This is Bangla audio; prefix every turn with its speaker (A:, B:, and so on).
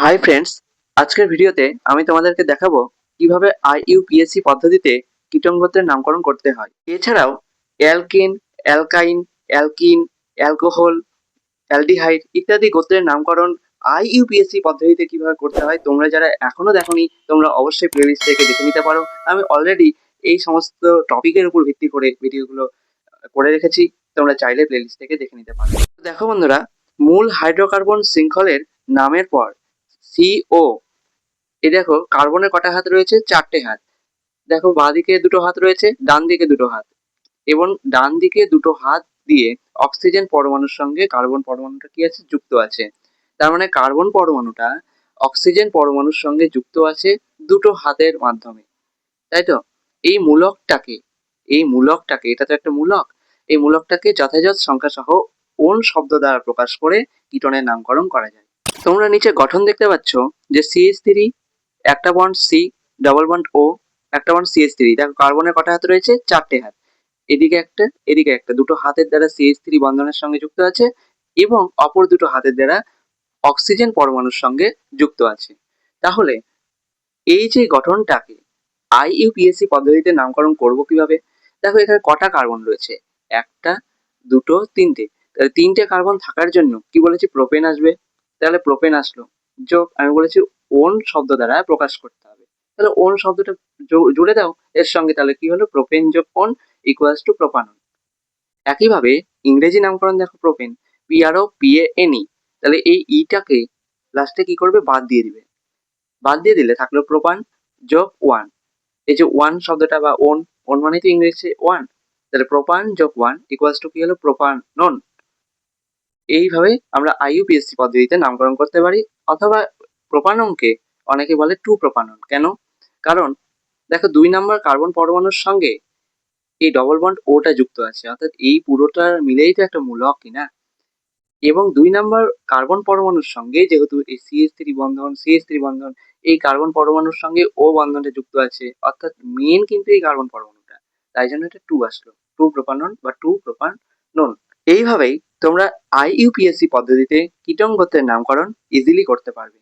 A: হাই ফ্রেন্ডস আজকের ভিডিওতে আমি তোমাদেরকে দেখাবো কীভাবে আইইউপিএসসি পদ্ধতিতে কীটন গোত্রের নামকরণ করতে হয়। এছাড়াও alkene, alkyne, alkene, alcohol, aldehyde ইত্যাদি গোত্রের নামকরণ আইইউপিএসসি পদ্ধতিতে কীভাবে করতে হয় তোমরা যারা এখনও দেখোনি, তোমরা অবশ্যই প্লেলিস্ট থেকে দেখে নিতে পারো। আমি অলরেডি এই সমস্ত টপিকের উপর ভিত্তি করে ভিডিওগুলো করে রেখেছি, তোমরা চাইলে প্লেলিস্ট থেকে দেখে নিতে পারো। দেখো বন্ধুরা, মূল হাইড্রোকার্বন শৃঙ্খলের নামের পর সিও এ দেখো কার্বনের কটা হাত রয়েছে? চারটে হাত। দেখো, বাঁ দিকে দুটো হাত রয়েছে, ডান দিকে দুটো হাত। এবং ডান দিকে দুটো হাত দিয়ে অক্সিজেন পরমাণুর সঙ্গে কার্বন পরমাণুটা কি আছে? যুক্ত আছে। তার মানে কার্বন পরমাণুটা অক্সিজেন পরমাণুর সঙ্গে যুক্ত আছে দুটো হাতের মাধ্যমে। তাই তো? এই মূলকটাকে এই মূলকটাকে, এটা তো একটা মূলক। এই মূলকটাকে যথাযথ সংখ্যা সহ ওন শব্দ দ্বারা প্রকাশ করে কীটনের নামকরণ করা যায়? তোমরা নিচে গঠন দেখতে পাচ্ছ যে সিএস থ্রি একটা বন্ড সি ডবল বন্ড ও একটা বন্ড সিএস থ্রি দেখো কার্বনের কটা হাত রয়েছে? চারটে হাত। এদিকে একটা এদিকে একটা। দুটো হাতের দ্বারা সিএস থ্রি বন্ধনের সঙ্গে যুক্ত আছে এবং অপর দুটো হাতের দ্বারা অক্সিজেন পরমাণুর সঙ্গে যুক্ত আছে। তাহলে, এই যে গঠনটাকে আই আইইউপিএসসি পদ্ধতিতে নামকরণ করব কীভাবে? দেখো, এখানে কটা কার্বন রয়েছে? একটা, দুটো, তিনটে। তিনটে কার্বন থাকার জন্য কি বলেছি? প্রোপেন আসবে। তাহলে প্রোপেন আসলো। যোগ, আমি বলেছি ওন শব্দ দ্বারা প্রকাশ করতে হবে। তাহলে ওন শব্দটা জুড়ে দাও, এর সঙ্গে তাহলে কি হলো? প্রোপেন যোগ ওন ইকুয়ালস টু প্রোপানন একইভাবে ইংরেজি নামকরণ দেখো প্রোপেন পিআরও পিএ এনই তাহলে এই ইটাকে লাস্টে কি করবে? বাদ দিয়ে দিবে। বাদ দিয়ে দিলে থাকল প্রোপান যোগ ওয়ান। এই যে ওয়ান শব্দটা বা ওন ওন মানে তো ইংরেজি ওয়ান। তাহলে প্রোপান যোগ ওয়ান ইকুয়ালস টু কি হলো? প্রোপান নন এইভাবে আমরা আইইউপিএসসি পদ্ধতিতে নামকরণ করতে পারি, অথবা প্রোপাননকে অনেকে বলে টু প্রোপানন কেন? কারণ, দেখো দুই নম্বর কার্বন পরমাণুর সঙ্গে এই ডবল বন্ড ওটা যুক্ত আছে, অর্থাৎ এই পুরোটা মিলেই তো একটা মূলক কিনা এবং দুই নম্বর কার্বন পরমাণুর সঙ্গে যেহেতু এই সিএস থ্রি বন্ধন সিএস থ্রি বন্ধন, এই কার্বন পরমাণুর সঙ্গে ও বন্ধনটা যুক্ত আছে, অর্থাৎ মেন কিন্তু এই কার্বন পরমাণুটা। তাই জন্য এটা টু আসলো টু প্রোপানন বা টু প্রোপান নন এইভাবেই তোমরা আইইউপিএসসি পদ্ধতিতে কীটঙ্গত্বের নামকরণ ইজিলি করতে পারবে।